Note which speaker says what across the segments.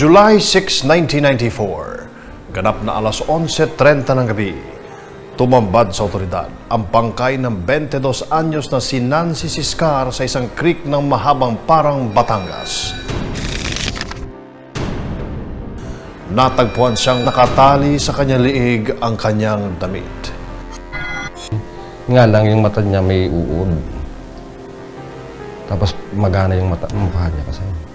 Speaker 1: July 6, 1994, ganap na alas 11.30 ng gabi, tumambad sa otoridad ang bangkay ng 22 anyos na si Nancy Siscar sa isang creek ng mahabang parang Batangas. Natagpuan siyang nakatali sa kanyang liig ang kanyang damit.
Speaker 2: Nga lang yung mata niya may uod. Tapos magana yung mata, mukha niya kasi.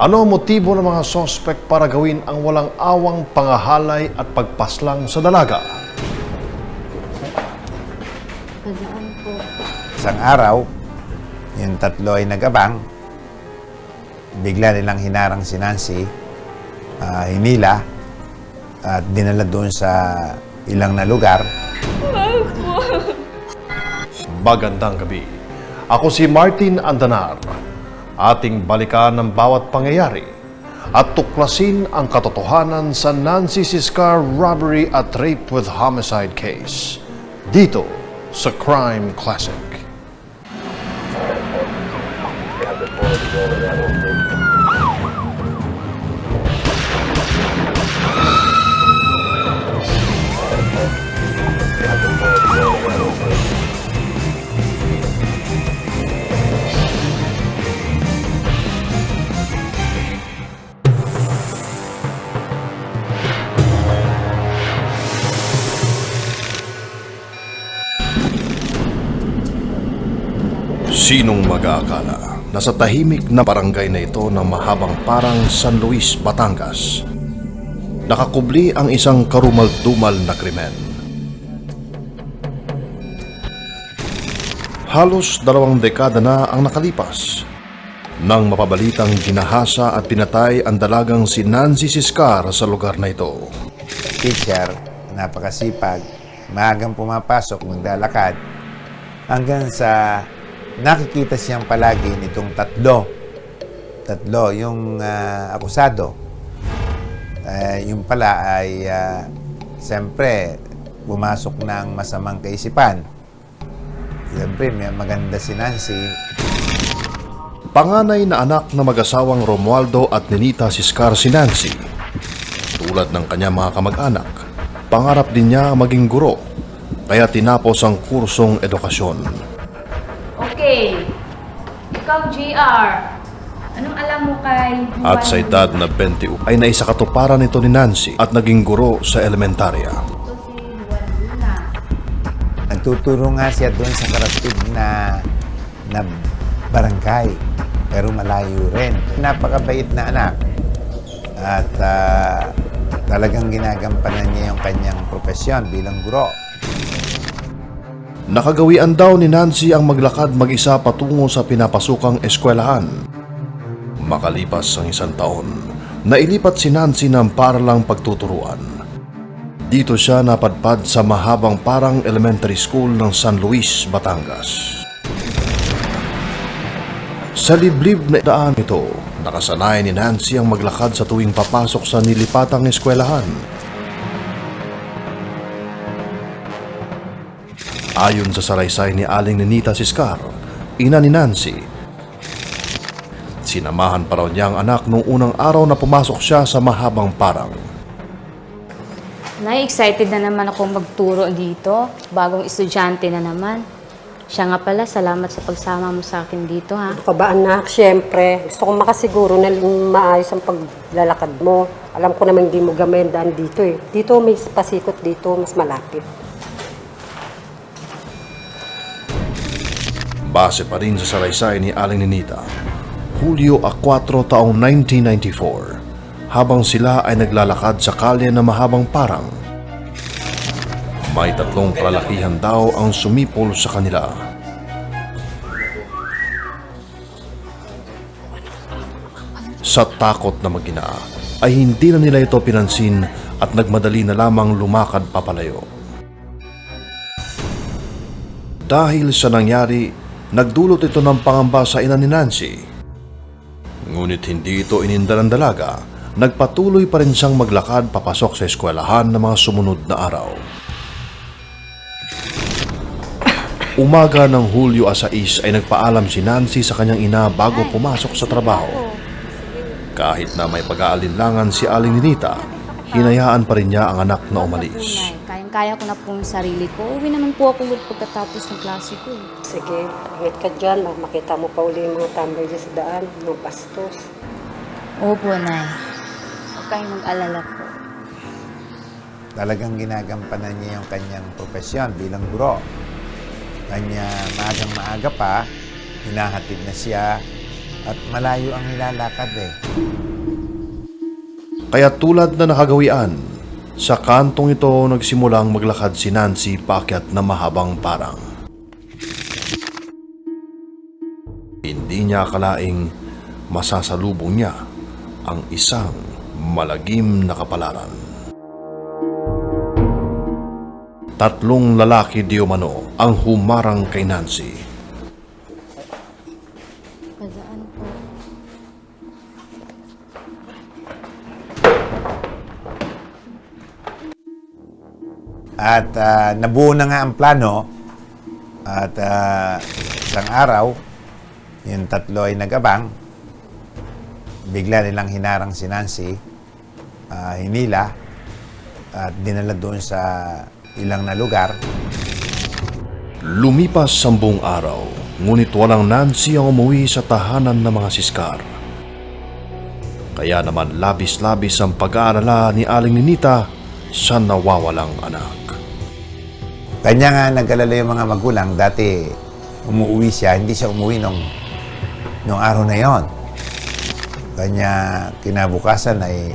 Speaker 1: Ano ang motibo ng mga sospek para gawin ang walang awang pangahalay at pagpaslang sa dalaga?
Speaker 3: Padaan po.
Speaker 4: Isang araw, yung tatlo ay nagabang. Bigla nilang hinarang si Nancy, ah, hinila, at dinala doon sa ilang na lugar.
Speaker 1: Magandang gabi. Ako si Martin Andanar. Ating balikan ng bawat pangyayari at tuklasin ang katotohanan sa Nancy Siscar robbery at rape with homicide case. Dito sa Crime Classic. Sinong mag-aakala na sa tahimik na barangay na ito ng mahabang parang San Luis, Batangas, nakakubli ang isang karumal-dumal na krimen. Halos dalawang dekada na ang nakalipas nang mapabalitang ginahasa at pinatay ang dalagang si Nancy Siscar sa lugar na ito.
Speaker 4: Teacher, napakasipag, maagang pumapasok, maglalakad, hanggang sa nakikita siyang palagi nitong tatlo. Tatlo, yung ah, akusado. Eh, yung pala ay, ah, siyempre, pumasok ng masamang kaisipan. Siyempre, may maganda si Nancy.
Speaker 1: Panganay na anak na mag-asawang Romualdo at Nenita Siscar si Nancy. Tulad ng kanyang mga kamag-anak, pangarap din niya maging guro, kaya tinapos ang kursong edukasyon.
Speaker 3: Ikaw, GR. Anong alam mo kay Juan?
Speaker 1: At sa edad na 21 ay naisakatuparan ito ni Nancy at naging guro sa elementarya.
Speaker 3: Ito si Juan Luna.
Speaker 4: Nagtuturo nga siya doon sa karatig na, na barangay. Pero malayo rin. Napakabait na anak. At ah, talagang ginagampanan niya yung kanyang profesyon bilang guro.
Speaker 1: Nakagawian daw ni Nancy ang maglakad mag-isa patungo sa pinapasukang eskwelahan. Makalipas ang isang taon, nailipat si Nancy ng paralang pagtuturuan. Dito siya napadpad sa mahabang parang elementary school ng San Luis, Batangas. Sa liblib na daan ito, nakasanay ni Nancy ang maglakad sa tuwing papasok sa nilipatang eskwelahan. Ayon sa saraysay ni Aling Nenita Siscar, ina ni Nancy, sinamahan pa raw niya ang anak nung unang araw na pumasok siya sa mahabang parang.
Speaker 5: Nay-excited na naman ako magturo dito. Bagong estudyante na naman. Siya nga pala, salamat sa pagsama mo sa akin dito, ha?
Speaker 6: Ano ka ba anak? Siyempre, gusto kong makasiguro na maayos ang paglalakad mo. Alam ko naman hindi mo gamay ang daan dito eh. Dito may pasikot dito, mas malapit.
Speaker 1: Base pa rin sa saraysay ni Aling Nenita, Hulyo a 4 taong 1994, habang sila ay naglalakad sa kalye na mahabang parang. May tatlong kalalakihan daw ang sumipol sa kanila. Sa takot na magina, ay hindi na nila ito pinansin at nagmadali na lamang lumakad papalayo. Dahil sa nangyari, nagdulot ito ng pangamba sa ina ni Nancy. Ngunit hindi ito ininda ng dalaga, nagpatuloy pa rin siyang maglakad papasok sa eskwelahan ng mga sumunod na araw. Umaga ng Hulyo a 6 ay nagpaalam si Nancy sa kanyang ina bago pumasok sa trabaho. Kahit na may pag-aalinlangan si Aling Ninita, hinayaan pa rin niya ang anak na umalis.
Speaker 5: Kayang-kaya ko na po yung sarili ko. Uwi naman po ako ulit pagkatapos ng klase ko. eh.
Speaker 6: Sige, ingat ka dyan. Makita mo pa uli yung mga tambay dyan sa daan, mga pastos.
Speaker 5: Opo, Nay. Huwag kayong mag-alala po.
Speaker 4: Talagang ginagampanan niya yung kanyang profesyon bilang guro. Kanya maagang maaga pa, hinahatid na siya at malayo ang nilalakad eh.
Speaker 1: Kaya tulad na nakagawian, sa kantong ito nagsimulang maglakad si Nancy paakyat na mahabang parang. Hindi niya akalaing masasalubong niya ang isang malagim na kapalaran. Tatlong lalaki di ang humarang kay Nancy.
Speaker 4: At ah, nabuo na nga ang plano at ah, isang araw, yung tatlo ay nagabang. Bigla nilang hinarang si Nancy, ah, hinila, at dinala doon sa ilang na lugar.
Speaker 1: Lumipas sambung araw, ngunit walang Nancy ang umuwi sa tahanan ng mga siskar. Kaya naman labis-labis ang pag-aalala ni Aling Ninita sa nawawalang anak.
Speaker 4: Kanya nga nag-alala yung mga magulang. Dati umuwi siya, hindi siya umuwi nung, nung araw na yon. Kanya kinabukasan ay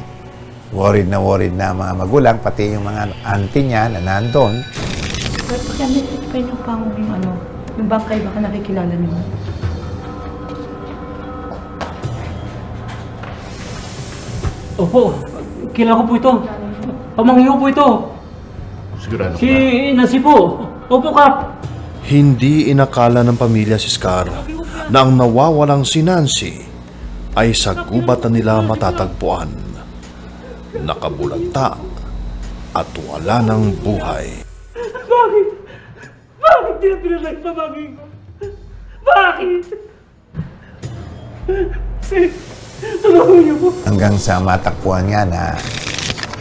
Speaker 4: worried na worried na mga magulang, pati yung mga auntie niya na nandun.
Speaker 7: Ba't kami kayo ng pangong yung ano, yung bangkay baka nakikilala niyo?
Speaker 8: Opo, kilala ko po ito. Pamangyo po ito.
Speaker 1: Sigurado
Speaker 8: Si Nancy po. Opo, Kap.
Speaker 1: Hindi inakala ng pamilya si Scar na ang nawawalang si Nancy ay sa gubat na nila matatagpuan. Nakabulagta at wala ng buhay.
Speaker 8: Bakit? Bakit di na pinalay pamangkin ko? Bakit? Si, tulungan niyo po.
Speaker 4: Hanggang sa matakpuan nga na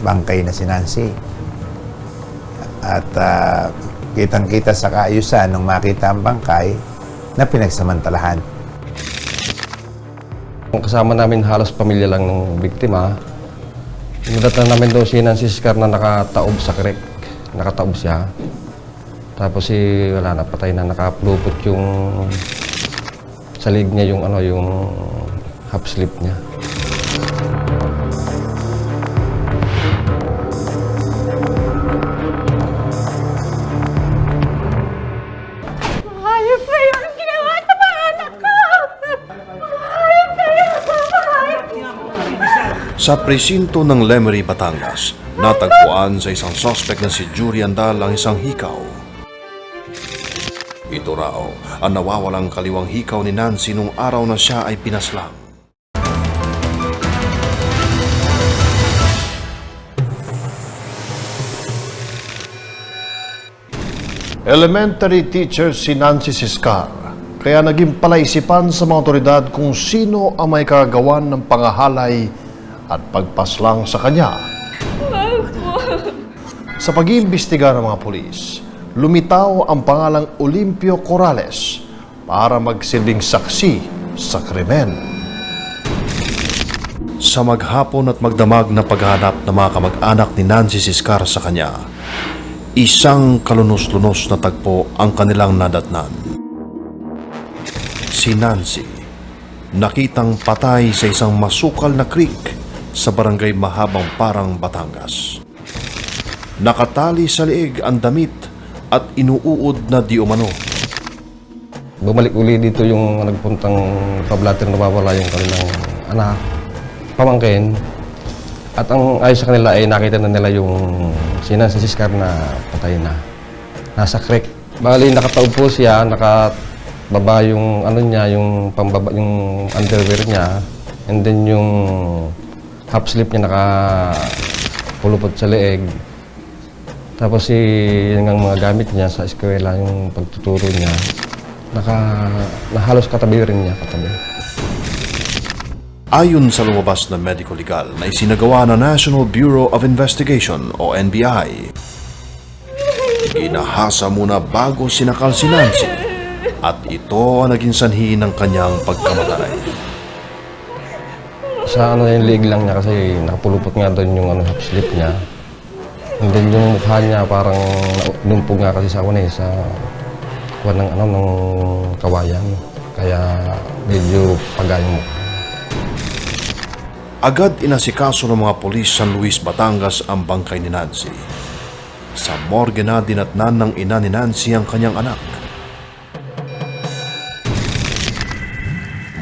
Speaker 4: bangkay na si Nancy. At ah, kitang-kita sa kaayusan nung makita ang bangkay na pinagsamantalahan.
Speaker 2: Ang kasama namin halos pamilya lang ng biktima. Nadatan namin doon si Nancy Scar na nakataob sa creek. Nakataob siya. Tapos si wala na, patay na nakaplupot yung sa leg niya yung ano yung half sleeve niya.
Speaker 3: Sa
Speaker 1: presinto ng Lemery, Batangas, natagpuan sa isang sospek na si Jury Andal ang isang hikaw. Ito raw ang nawawalang kaliwang hikaw ni Nancy nung araw na siya ay pinaslang. Elementary teacher si Nancy Siscar, kaya naging palaisipan sa mga otoridad kung sino ang may kagawan ng pangahalay at pagpaslang sa kanya. Sa pag-iimbestiga ng mga pulis, lumitaw ang pangalang Olimpio Corrales para magsilbing saksi sa krimen. Sa maghapon at magdamag na paghahanap ng mga kamag-anak ni Nancy Siscar sa kanya, isang kalunos-lunos na tagpo ang kanilang nadatnan. Si Nancy, nakitang patay sa isang masukal na creek sa barangay Mahabang Parang, Batangas. Nakatali sa liig ang damit at inuuod na di umano.
Speaker 2: Bumalik uli dito yung nagpuntang pablater na nawawala yung kanilang anak, pamangkin. At ang ayos sa kanila ay nakita na nila yung si Nancy Siscar na patay na. Nasa creek. Bali, nakataob po siya, nakababa yung ano niya, yung pambaba, yung underwear niya. And then yung half sleeve niya nakapulupot sa leeg. Tapos si yung mga gamit niya sa eskwela, yung pagtuturo niya, naka, na halos katabi rin niya katabi.
Speaker 1: Ayon sa lumabas na medical legal na isinagawa ng National Bureau of Investigation o NBI, inahasa muna bago sinakal si Nancy at ito ang naging sanhi ng kanyang pagkamatay.
Speaker 2: Sa ano yung leg lang niya kasi nakapulupot nga doon yung ano, half slip niya. And then yung mukha niya parang numpog nga kasi sa ano eh, sa kuha ng ano, ng kawayan. Kaya medyo paga yung mukha.
Speaker 1: Agad inasikaso ng mga polis San Luis, Batangas ang bangkay ni Nancy. Sa morgue na dinatnan ng ina ni Nancy ang kanyang anak.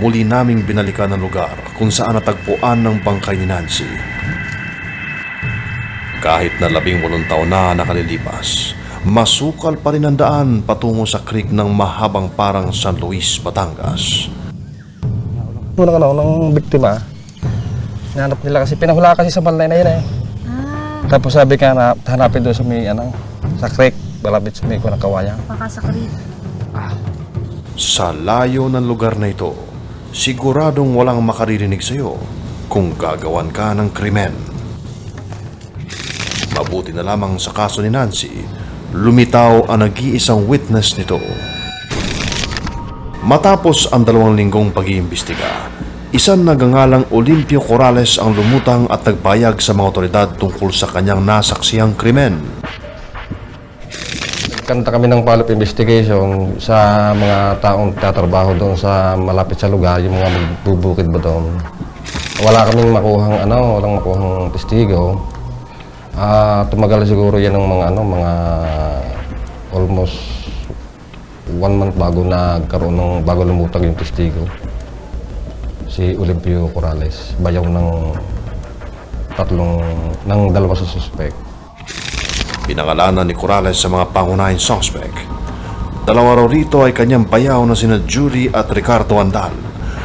Speaker 1: Muli naming binalikan ang lugar kung saan natagpuan ng bangkay ni Nancy. Kahit na labing walong taon na nakalilipas, masukal pa rin ang daan patungo sa creek ng mahabang parang San Luis, Batangas.
Speaker 2: Unang ano, ng biktima, nanap nila kasi, pinahula kasi sa balay na yun eh. Tapos sabi ka na hanapin doon sa may ano, sa creek, malapit sa may kuha ng kawayan.
Speaker 5: Baka sa karit.
Speaker 1: Sa layo ng lugar na ito, siguradong walang makaririnig sa iyo kung gagawan ka ng krimen. Mabuti na lamang sa kaso ni Nancy, lumitaw ang nag-iisang witness nito. Matapos ang dalawang linggong pag-iimbestiga, isang nagangalang Olimpio Corrales ang lumutang at nagbayag sa mga otoridad tungkol sa kanyang nasaksiyang krimen.
Speaker 2: Kanta kami ng follow-up investigation sa mga taong tatrabaho doon sa malapit sa lugar, yung mga magbubukid ba doon. Wala kaming makuhang ano, walang makuhang testigo. Ah, tumagal siguro yan ng mga ano, mga almost one month bago nagkaroon ng bago lumutag yung testigo. Si Olimpio Corrales, bayaw ng tatlong ng dalawa sa suspect.
Speaker 1: Pinangalanan ni Corrales sa mga pangunahing suspect. Dalawa raw rito ay kanyang bayaw na sina Judy at Ricardo Andal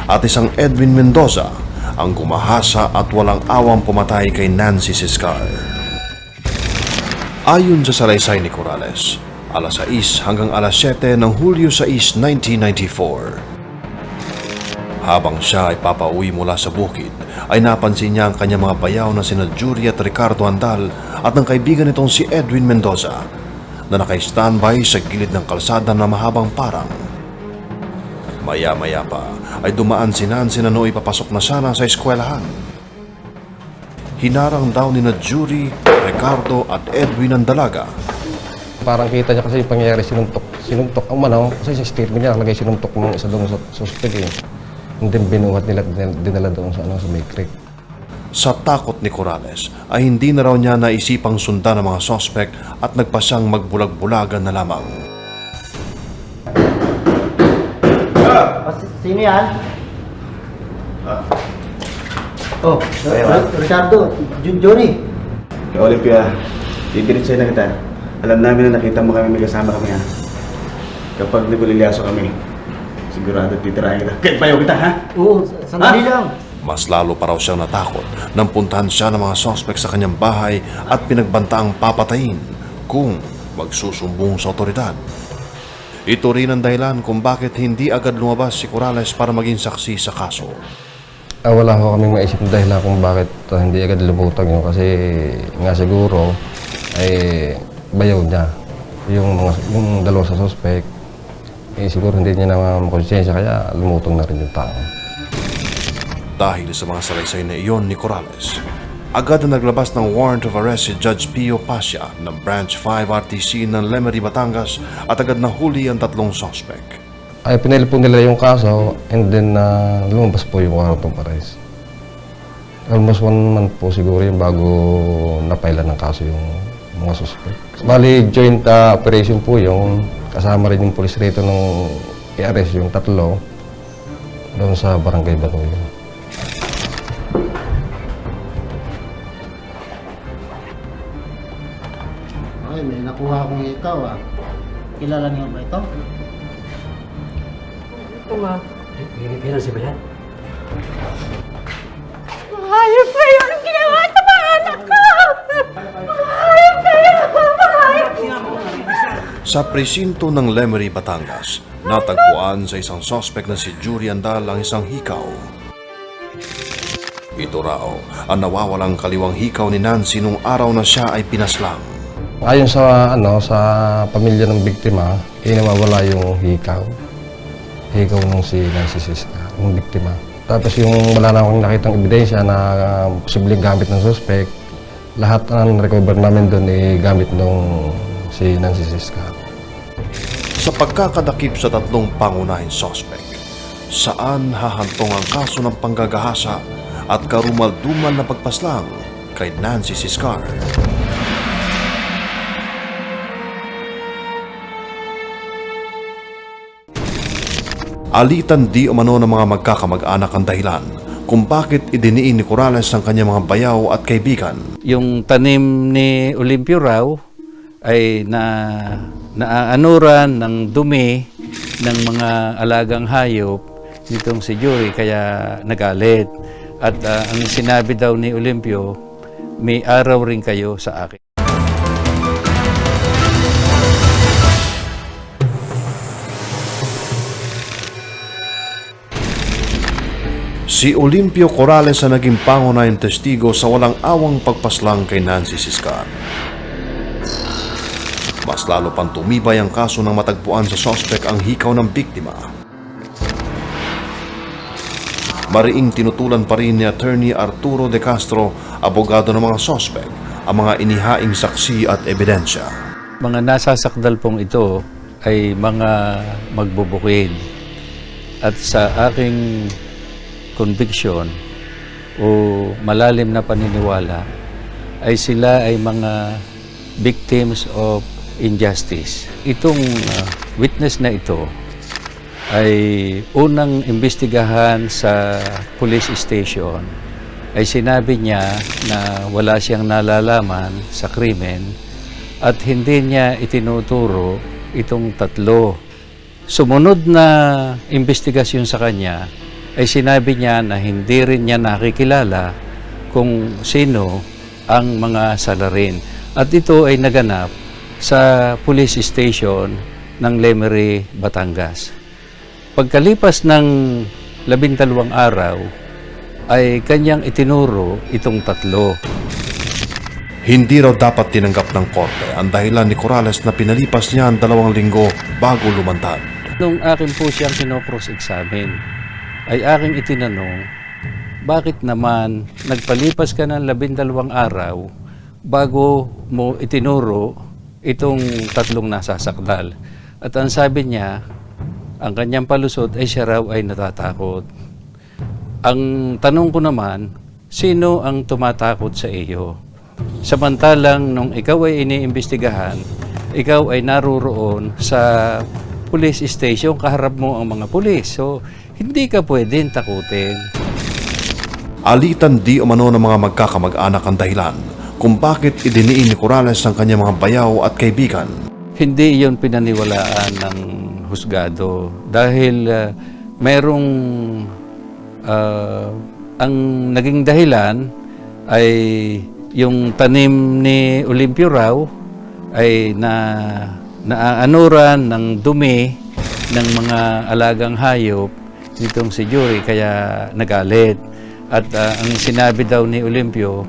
Speaker 1: at isang Edwin Mendoza ang gumahasa at walang awang pumatay kay Nancy Siscar. Ayon sa salaysay ni Corrales, alas 6 hanggang alas 7 ng Hulyo 6, 1994. Habang siya ay papauwi mula sa bukid, ay napansin niya ang kanyang mga bayaw na sina Judy at Ricardo Andal at ng kaibigan nitong si Edwin Mendoza na naka-standby sa gilid ng kalsada na mahabang parang. Maya-maya pa ay dumaan si Nancy na nooy papasok na sana sa eskwelahan. Hinarang daw ni na Judy, Ricardo at Edwin ang dalaga
Speaker 2: Parang kita niya kasi yung pangyayari sinuntok. Sinuntok ang manaw. Kasi sa statement niya, nakalagay sinuntok ng isa doon sa suspect eh. And then binuhat nila, dinala doon sa, ano, sa may creek.
Speaker 1: Sa takot ni Corrales ay hindi na raw niya naisipang sundan ang mga sospek at nagpasyang magbulag-bulagan na lamang.
Speaker 9: Sino yan? Oh, Ricardo, Jun Johnny.
Speaker 10: Kay Olympia, didiretsahin na kita. Alam namin na nakita mo kami, may kasama kami ha. Kapag nagulilyaso kami, sigurado titirahin kita. Kahit bayaw kita ha?
Speaker 9: Oo, sandali lang.
Speaker 1: Mas lalo pa raw siyang natakot nang puntahan siya ng mga sospek sa kanyang bahay at pinagbantaang papatayin kung magsusumbong sa otoridad. Ito rin ang dahilan kung bakit hindi agad lumabas si Corrales para maging saksi sa kaso.
Speaker 2: Ah, wala ko kaming maisip na dahilan kung bakit ah, hindi agad lumutang yun. Kasi nga siguro, ay bayaw niya. Yung, mga, yung dalawa sa suspect, eh, siguro hindi niya na makonsensya kaya lumutong na rin yung tao.
Speaker 1: Dahil sa mga salaysay na iyon ni Corrales, agad na naglabas ng warrant of arrest si Judge Pio Pasha ng Branch 5 RTC ng Lemery, Batangas at agad na huli ang tatlong suspect.
Speaker 2: Ay, pinili nila yung kaso and then uh, lumabas po yung warrant of arrest. Almost one month po siguro yung bago napailan ng kaso yung mga suspect. Bali, joint uh, operation po yung kasama rin yung police rito nung i-arrest yung tatlo doon sa barangay Banoyo.
Speaker 9: Nakuha akong ikaw ah. Kilala niyo ba ito?
Speaker 8: Ito nga.
Speaker 3: Hayop kayo! Anong ginawa sa mga anak ko? Hayop kayo! Hayop!
Speaker 1: Sa presinto ng Lemery, Batangas, natagpuan sa isang sospek na si Jury Andal ang isang hikaw. Ito raw ang nawawalang kaliwang hikaw ni Nancy nung araw na siya ay pinaslang.
Speaker 2: Ayon sa ano sa pamilya ng biktima, eh yung hikaw. Hikaw nung si Nancy Siska, yung biktima. Tapos yung wala na akong nakitang ebidensya na uh, posibleng gamit ng suspect, lahat ang recover namin doon eh gamit nung si Nancy Siska.
Speaker 1: Sa pagkakadakip sa tatlong pangunahing sospek, saan hahantong ang kaso ng panggagahasa at karumal-dumal na pagpaslang kay Nancy Siscar? Alitan di umano ng mga magkakamag-anak ang dahilan kung bakit idiniin ni Corrales ang kanyang mga bayaw at kaibigan.
Speaker 11: Yung tanim ni Olimpio raw ay na naaanuran ng dumi ng mga alagang hayop nitong si Joy kaya nagalit. At ah, ang sinabi daw ni Olimpio, may araw rin kayo sa akin.
Speaker 1: Si Olimpio Corrales ang naging pangunahing testigo sa walang awang pagpaslang kay Nancy Siscar. Mas lalo pang tumibay ang kaso ng matagpuan sa sospek ang hikaw ng biktima. Mariing tinutulan pa rin ni Attorney Arturo De Castro, abogado ng mga sospek, ang mga inihaing saksi at ebidensya.
Speaker 11: Mga nasasakdal pong ito ay mga magbubukid. At sa aking conviction o malalim na paniniwala ay sila ay mga victims of injustice. Itong uh, witness na ito ay unang imbestigahan sa police station ay sinabi niya na wala siyang nalalaman sa krimen at hindi niya itinuturo itong tatlo. Sumunod na investigasyon sa kanya ay sinabi niya na hindi rin niya nakikilala kung sino ang mga salarin. At ito ay naganap sa police station ng Lemery, Batangas. Pagkalipas ng labintalawang araw, ay kanyang itinuro itong tatlo.
Speaker 1: Hindi raw dapat tinanggap ng korte ang dahilan ni Corrales na pinalipas niya ang dalawang linggo bago lumantad.
Speaker 11: Nung akin po siyang kinocross-examine, ay aking itinanong, bakit naman nagpalipas ka ng labindalawang araw bago mo itinuro itong tatlong nasasakdal? At ang sabi niya, ang kanyang palusot ay siya raw ay natatakot. Ang tanong ko naman, sino ang tumatakot sa iyo? Samantalang nung ikaw ay iniimbestigahan, ikaw ay naroroon sa police station, kaharap mo ang mga pulis. So, hindi ka pwedeng takutin.
Speaker 1: Alitan di umano ng mga magkakamag-anak ang dahilan kung bakit idiniin ni Corrales ang kanyang mga bayaw at kaibigan.
Speaker 11: Hindi iyon pinaniwalaan ng husgado dahil uh, merong uh, ang naging dahilan ay yung tanim ni Olimpio raw ay na naaanuran ng dumi ng mga alagang hayop nitong si Joy kaya nagalit. At ah, ang sinabi daw ni Olimpio,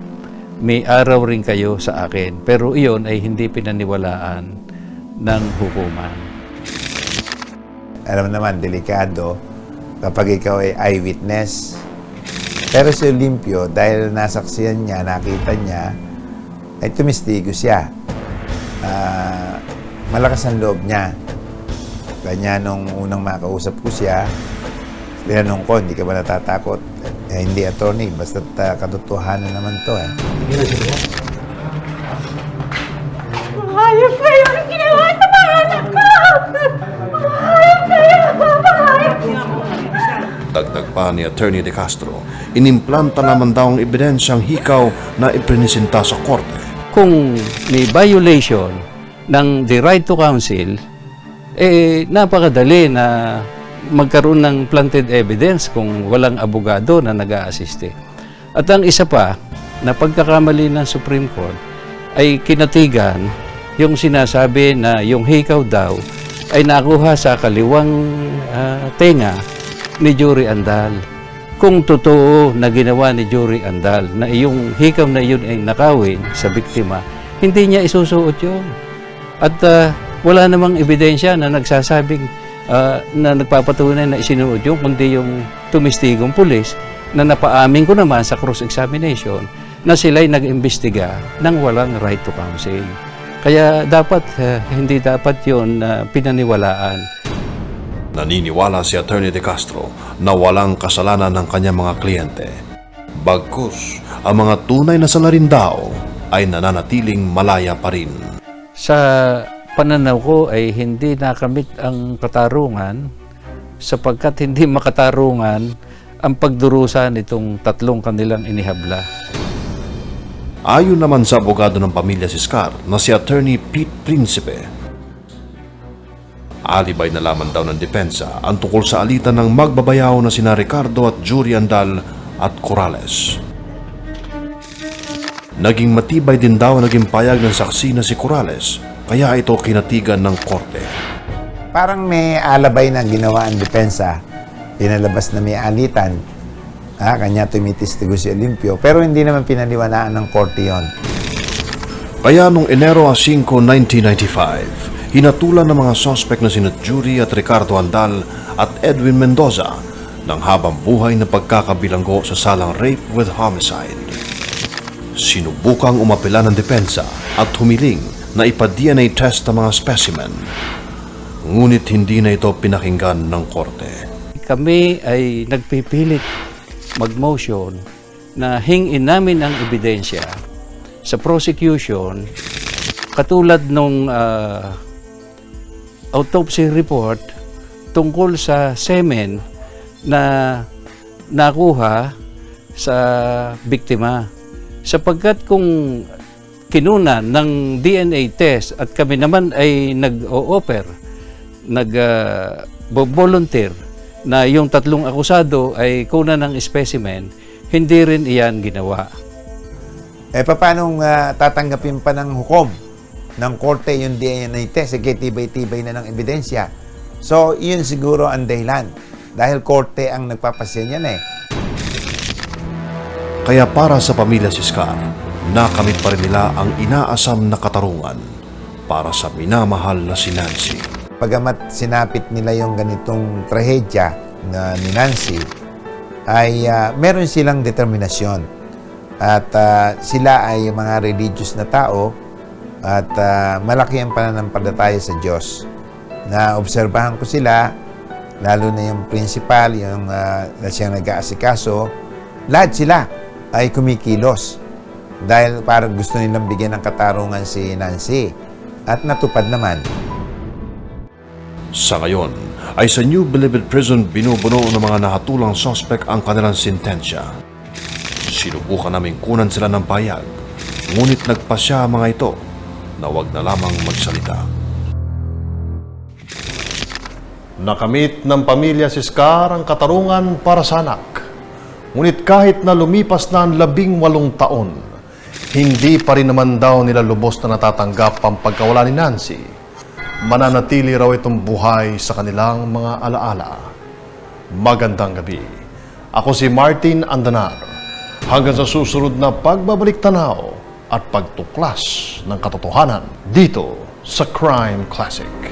Speaker 11: may araw rin kayo sa akin. Pero iyon ay hindi pinaniwalaan ng hukuman.
Speaker 4: Alam naman, delikado kapag ikaw ay eyewitness. Pero si Olimpio, dahil nasaksiyan niya, nakita niya, ay tumistigo siya. Ah, malakas ang loob niya. Kanya nung unang makausap ko siya, tinanong ko, hindi ka ba natatakot? Eh, hindi, attorney. Basta uh, katotohanan naman to eh.
Speaker 3: Hayop kayo! Ang ginawa sa mga anak ko! Hayop kayo! Hayop
Speaker 1: Dagdag pa ni Attorney De Castro, inimplanta naman daw ang ebidensyang hikaw na iprinisinta sa korte.
Speaker 11: Kung may violation ng the right to counsel, eh napakadali na magkaroon ng planted evidence kung walang abogado na nag aasiste At ang isa pa, na pagkakamali ng Supreme Court ay kinatigan yung sinasabi na yung hikaw daw ay nakuha sa kaliwang ah, tenga ni Jury Andal. kung totoo na ginawa ni Jory Andal na iyong hikaw na iyon ay nakawin sa biktima, hindi niya isusuot yun. At ah, wala namang ebidensya na nagsasabing ah, na nagpapatunay na isinuot yun, kundi yung tumistigong pulis na napaamin ko naman sa cross-examination na sila'y nag-imbestiga ng walang right to counsel. Kaya dapat, ah, hindi dapat yun na pinaniwalaan.
Speaker 1: Naniniwala si Attorney De Castro na walang kasalanan ng kanyang mga kliyente. Bagkus, ang mga tunay na salarin daw ay nananatiling malaya pa rin.
Speaker 11: Sa pananaw ko ay hindi nakamit ang katarungan sapagkat hindi makatarungan ang pagdurusa nitong tatlong kanilang inihabla.
Speaker 1: Ayon naman sa abogado ng pamilya si Scar na si Attorney Pete Principe, alibay na lamang daw ng depensa ang tungkol sa alitan ng magbabayaw na sina Ricardo at Jury Andal at Corrales. Naging matibay din daw naging payag ng saksi na si Corrales kaya ito kinatigan ng korte.
Speaker 4: Parang may alabay na ginawa ang depensa. Pinalabas na may alitan. Ah, kanya tumitistigo si Olimpio. Pero hindi naman pinaliwanaan ng korte yon.
Speaker 1: Kaya noong Enero 5, 1995, hinatulan ng mga sospek na sina Jury at Ricardo Andal at Edwin Mendoza ng habang buhay na pagkakabilanggo sa salang rape with homicide. Sinubukang umapela ng depensa at humiling na ipa-DNA test ang mga specimen. Ngunit hindi na ito pinakinggan ng korte.
Speaker 11: Kami ay nagpipilit mag-motion na hingin namin ang ebidensya sa prosecution katulad nung ah, autopsy report tungkol sa semen na nakuha sa biktima. Sapagkat kung kinuna ng DNA test at kami naman ay nag-o-offer, nag-volunteer na yung tatlong akusado ay kuna ng specimen, hindi rin iyan ginawa.
Speaker 4: Eh, paano uh, tatanggapin pa ng hukom ng korte yung DNA test? Sige, tibay-tibay na ng ebidensya. So, yun siguro ang dahilan. Dahil korte ang nagpapasya niyan eh.
Speaker 1: Kaya para sa pamilya si Scar, nakamit pa rin nila ang inaasam na katarungan para sa minamahal na si Nancy.
Speaker 4: Pagamat sinapit nila yung ganitong trahedya na ni Nancy, ay ah, meron silang determinasyon. At ah, sila ay mga religious na tao at ah, malaki ang pananampalataya sa Diyos. Na obserbahan ko sila, lalo na yung principal, yung ah, na siyang nag-aasikaso, lahat sila ay kumikilos dahil parang gusto nilang bigyan ng katarungan si Nancy. At natupad naman.
Speaker 1: Sa ngayon, ay sa New Bilibid Prison binubuno ng mga nahatulang sospek ang kanilang sintensya. Sinubukan namin kunan sila ng payag, ngunit nagpasya ang mga ito na wag na lamang magsalita.
Speaker 12: Nakamit ng pamilya si Scar ang katarungan para sa anak. Ngunit kahit na lumipas na ang labing walong taon, hindi pa rin naman daw nila lubos na natatanggap ang pagkawala ni Nancy. Mananatili raw itong buhay sa kanilang mga alaala. Magandang gabi. Ako si Martin Andanar. Hanggang sa susunod na pagbabalik tanaw at pagtuklas ng katotohanan dito sa Crime Classic.